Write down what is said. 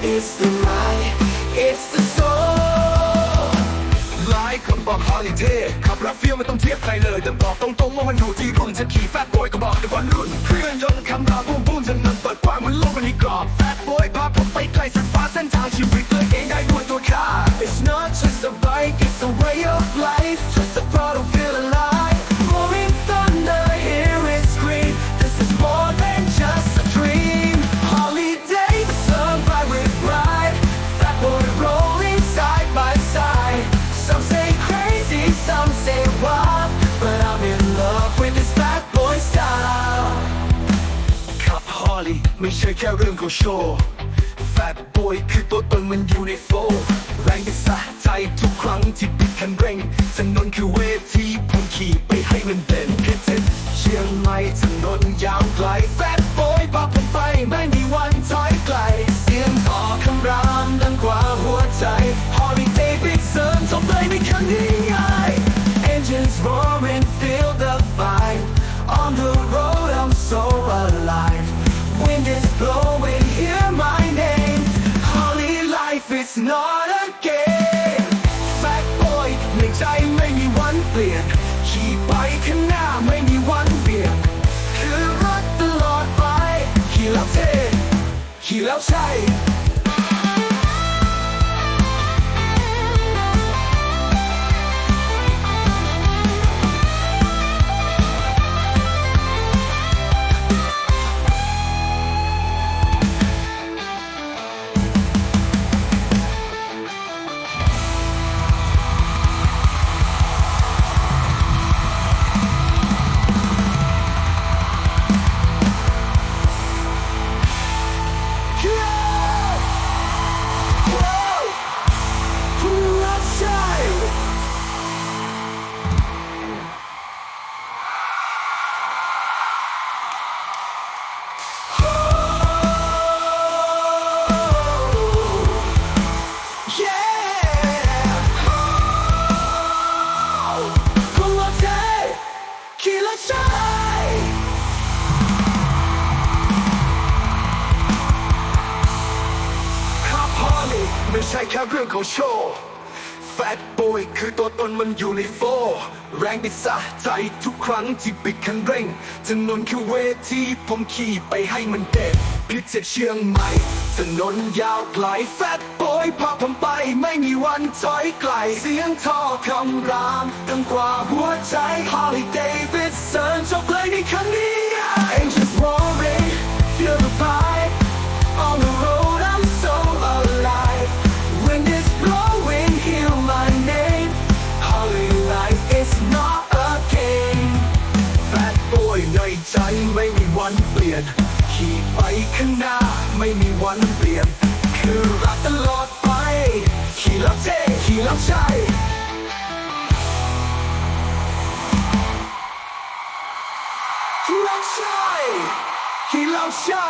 It's the light, it's the soul หลายคำบอกฮอลิเดย์ขับรถเฟี้ยวไม่ต้องเทียบใครเลย แต่บอกตรงๆว่ามันอยู่ที่รุ่นจะขี่แฟตบอยก็บอกแต่ว่ารุ่นคืองยน ไม่ใช่แค่เรื่องของโชว์แฟตบอยคือตัวตนมันอยู่ในโฟล์แรงที่สะใจทุกครั้งที่ปิดคันเร่งถนนคือเวทีผมขี่ไปให้มันเด่นเพชรเชียงใหม่ถนนยาวไกลแฟต It's not a game Fat boy ในใจไม่มีวันเปลี่ยนขี่ไปข้างหน้าไม่มีวันเบี่ยงคือรถตลอดไปขี่แล้วเท่ขี่แล้วใช่ ไม่ใช่แค่เรื่องของโชว์แฟตบอยคือตัวตนมันอยู่ในโฟร์แรงบิดสะใจทุกครั้งที่ปิดคันเร่งจำนนคือเวทีผมขี่ไปให้มันเด็ด พิเศษเชียงใหม่ถนนยาวไกลแฟตบอยพาผมไปไม่มีวันถอยไกล เสียงท่อคำรามดังกว่าหัวใจ Harley Davidson จบเลยในครั้งนี้ Angels roaring ไปข้างหน้า ไม่มีวันเปลี่ยน คือรักตลอดไป ขี่รับเท่ขี่รับใช่ขี่แล้วใช่ขี่แล้วใช่